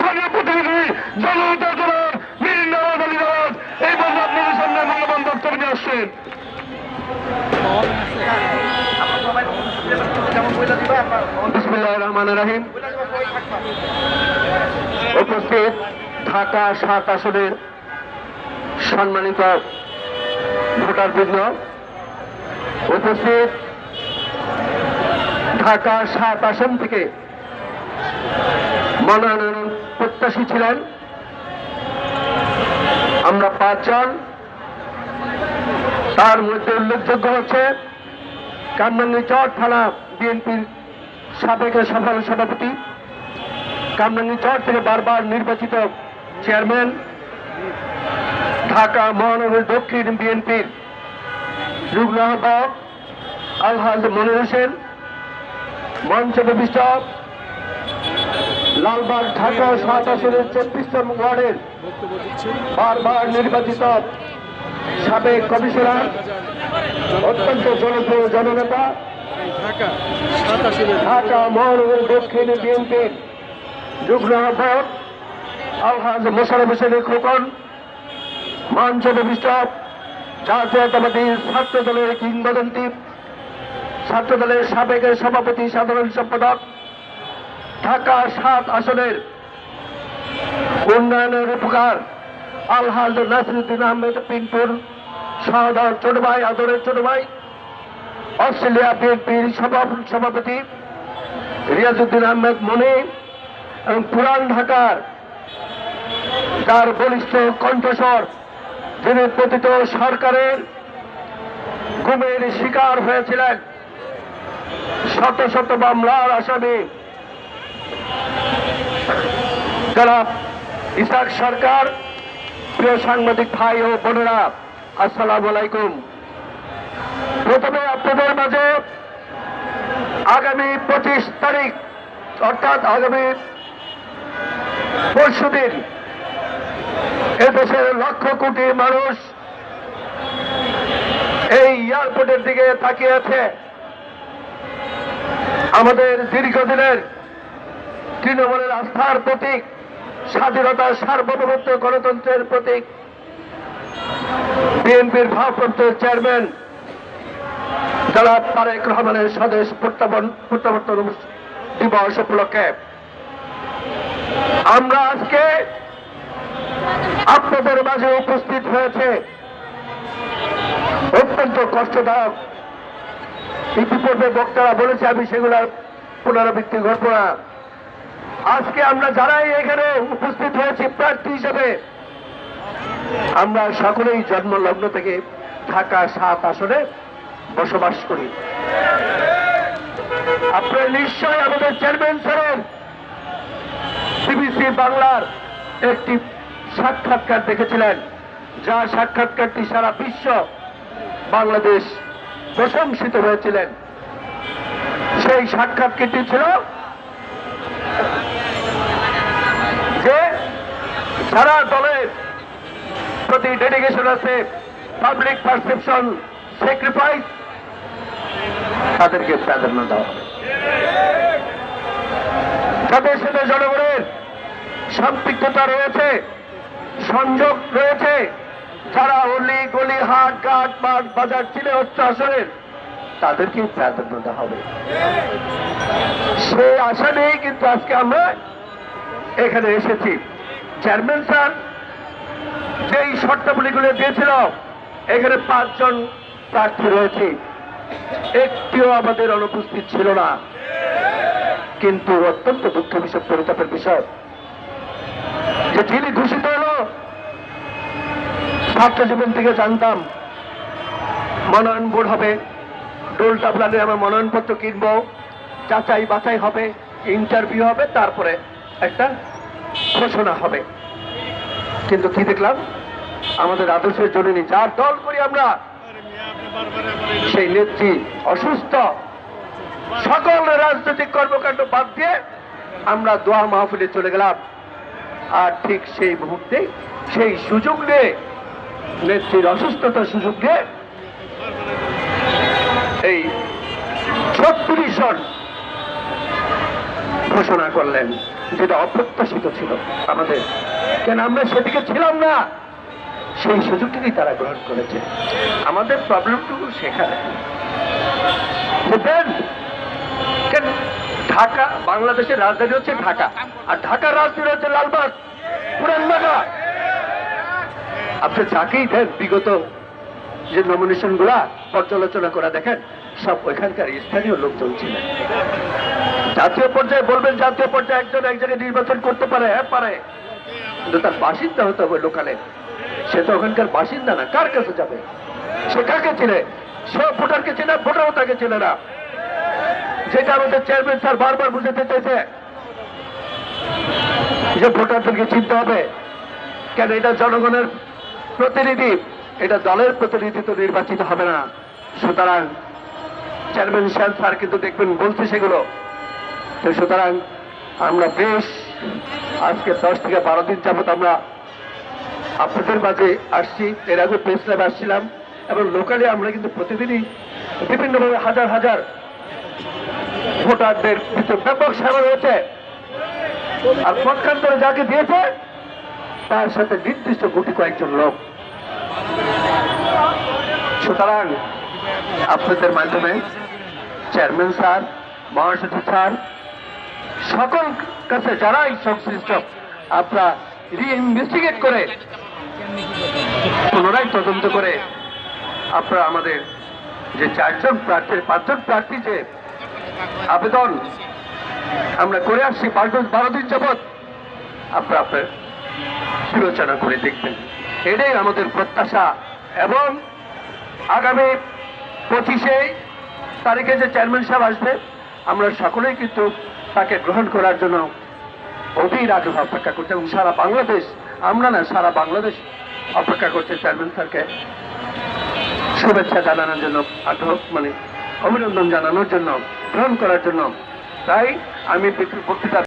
স্থানীয় প্রতিনিধি জনতা এই বন্ধু আপনাদের সামনে আসছেন। উপস্থিত ঢাকা সাত আসনের সম্মানিত ভোটার বৃন্দ উপস্থিত ঢাকা সাত আসন থেকে মনোনয়ন প্রত্যাশী ছিলেন। আমরা পাঁচজন তার মধ্যে উল্লেখযোগ্য হচ্ছে কামরাঙ্গি চর থানা বিএনপির সাবেক সাধারণ সভাপতি। কামরাঙ্গি চর থেকে বারবার নির্বাচিত চেয়ারম্যান। ঢাকা মহানগর দক্ষিণ বিএনপির যুগ্ম আহ্বায়ক আলহাজ মনির হোসেন। মঞ্চ বিশিষ্ট লালবাগ, ঢাকা সাত আসনের চব্বিশ নম্বর ওয়ার্ডের বারবার নির্বাচিত সাবেক কমিশনার, অত্যন্ত জনপ্রিয় জননেতা, ঢাকা মহানগর দক্ষিণ বিএনপির যুগ্ম আহ্বায়ক আলহাজ মোশারফ হোসেন খোকন মঞ্চ বিশিষ্ট জাতীয়তাবাদী ছাত্র দলের কিংবদন্তি ছাত্র দলের সাবেক সভাপতি, সাধারণ সম্পাদক ঢাকা সাত আসনের উন্নয়নের উপকার। আলহাজ নাসিরুদ্দিন আহমেদ পিন্টুর সহদর ছোট ভাই, আদরের ছোট ভাই, অস্ট্রেলিয়া বিএনপির সভাপতি রিয়াজুদ্দিন আহমেদ মনি এবং পুরান ঢাকার তার বলিষ্ঠ কণ্ঠস্বর, যিনি পতিত সরকারের গুমের শিকার হয়েছিলেন। শত শত মামলার আসামি যারা ইসাক সরকার, প্রিয় সাংবাদিক ভাই ও বোনেরা, আসসালামু আলাইকুম। প্রথমে আপনাদের মাঝে আগামী পঁচিশ তারিখ, অর্থাৎ আগামী পরশু দিন, এদেশের লক্ষ কোটি মানুষ এই এয়ারপোর্টের দিকে তাকিয়ে আছে। আমাদের দীর্ঘদিনের তৃণমূলের আস্থার প্রতীক স্বাধীনতা সার্বভৌমত্ব গণতন্ত্রের প্রতীক। বিএনপির ভারপ্রাপ্ত চেয়ারম্যান যারা তারেক রহমানের স্বদেশ প্রত্যাবর্তন প্রত্যাবর্তন দিবস উপলক্ষে। আমরা আজকে আপনাদের মাঝে উপস্থিত হয়েছে অত্যন্ত কষ্টদায়ক। ইতিপূর্বে বক্তারা বলেছে, আমি সেগুলোর পুনরাবৃত্তি ঘটব না। আজকে আমরা যারাই এখানে উপস্থিত হয়েছি প্রার্থী হিসেবে, আমরা সকলেই জন্মলগ্ন থেকে ঢাকা সাত আসনে বসবাস করি। আপনারা নিশ্চয় আমাদের চেয়ারম্যান স্যারের বিবিসি বাংলার একটি সাক্ষাৎকার দেখেছিলেন, যা সাক্ষাৎকারটি সারা বিশ্ব বাংলাদেশ প্রশংসিত হয়েছিলেন। সেই সাক্ষাৎকারটি ছিল যারা দলের প্রতি ডেডিকেশন আছে পাবলিক পারসেপশন স্যাক্রিফাইস তাদেরকে প্রাধান্য দেওয়া হবে। যাদের সাথে জনগণের সম্পৃক্ততা রয়েছে, সংযোগ রয়েছে। যারা অলি, গলি, হাট, ঘাট মাঠ বাজার চিনে হচ্ছে আসলের তাদেরকে প্রাধান্য দেওয়া হবে। সেই আশা নিয়েই কিন্তু আজকে আমরা এখানে এসেছি। চেয়ারম্যান স্যার, যেই শর্তাবলীগুলো দিয়েছিল এখানে পাঁচজন প্রার্থী রয়েছে। একটিও আমাদের অনুপস্থিত ছিল না। কিন্তু অত্যন্ত দুঃখ বিষয় পরিতাপের বিষয় যে যিনি ঘোষিত হলো ছাত্র জীবন থেকে জানতাম, মনোনয়ন বোর্ড হবে ডোল টাবলানে আমরা মনোনয়নপত্র কিনবো যাচাই বাছাই হবে ইন্টারভিউ হবে, তারপরে একটা ঘোষণা হবে। কিন্তু কি দেখলাম? আমাদের আদর্শের জননী যার দল করি আমরা, সেই নেত্রী অসুস্থ। সকল রাজনৈতিক কর্মকাণ্ড বাদ দিয়ে আমরা দোয়া মাহফিলে চলে গেলাম। আর ঠিক সেই মুহূর্তে, সেই সুযোগ নিয়ে, নেত্রীর অসুস্থতার সুযোগ নিয়ে, এই ছত্রিশ জন ঘোষণা করলেন যেটা অপ্রত্যাশিত ছিল আমাদের। কেন আমরা সেদিকে ছিলাম না? সেই সুযোগটিই তারা গ্রহণ করেছে। আমাদের প্রবলেমটুকু সেখানে। ঢাকা, বাংলাদেশের রাজধানী হচ্ছে ঢাকা। আর ঢাকার রাজধানী হচ্ছে লালবাগ। পুরান ঢাকা। আপনি যাকেই দেন বিগত যে নমিনেশনগুলা পর্যালোচনা করা দেখেন। সব ওইখানকার স্থানীয় লোকজন ছিলেন। জাতীয় পর্যায়ে বলবেন, জাতীয় পর্যায়ে একজন এক জায়গায় নির্বাচন করতে পারে হ্যাঁ পারে। কিন্তু তার বাসিন্দা হতে হবে লোকালে। সে তো ওখানকার বাসিন্দা না। কার কাছে যাবে? সে কাকে চিনে? সে ভোটারকে চেনে ভোটারও তাকে চেনে না। যেটা আমাদের চেয়ারম্যান স্যার বারবার বুঝাতে চাইছে যে ভোটারদেরকে চিনতে হবে। কেন? এটা জনগণের প্রতিনিধি। এটা দলের প্রতিনিধি তো নির্বাচিত হবে না। সুতরাং চেয়ারম্যান সাহেব স্যার কিন্তু দেখবেন বলছে সেগুলো। তো সুতরাং আমরা বেশ, আজকে দশ থেকে বারো দিন যাবত আমরা আপনাদের মাঝে আসছি। এর আগে প্রেস ক্লাবে আসছিলাম এবং লোকালি আমরা কিন্তু প্রতিদিনই বিভিন্নভাবে হাজার হাজার ভোটারদের ভিতর ব্যাপক সেবা রয়েছে। আর পক্ষান্তরে যাকে দিয়েছে, তার সাথে নির্দিষ্ট গুটি কয়েকজন লোক। সুতরাং আপনাদের মাধ্যমে চেয়ারম্যান স্যার, মহাসচিব স্যার, সকল কাছে যারাই সংশ্লিষ্ট, আপনারা রিইনভেস্টিগেট করে, পুনরায় তদন্ত করে আপনারা আমাদের যে চারজন প্রার্থী, পাঁচজন প্রার্থী যে আবেদন আমরা করে আসছি, পাঁচ বারো দিন যাবৎ, আপনারা আপনার বিবেচনা করে দেখবেন। এটাই আমাদের প্রত্যাশা এবং আগামী পঁচিশে তারিখে যে চেয়ারম্যান সাহেব আসবে, আমরা সকলেই কিন্তু তাকে গ্রহণ করার জন্য অধীর আগ্রহ অপেক্ষা করছে এবং সারা বাংলাদেশ, আমরা না, সারা বাংলাদেশ অপেক্ষা করছে চেয়ারম্যান স্যারকে শুভেচ্ছা জানানোর জন্য, আগ্রহ মানে অভিনন্দন জানানোর জন্য, গ্রহণ করার জন্য। তাই আমি বক্তৃতা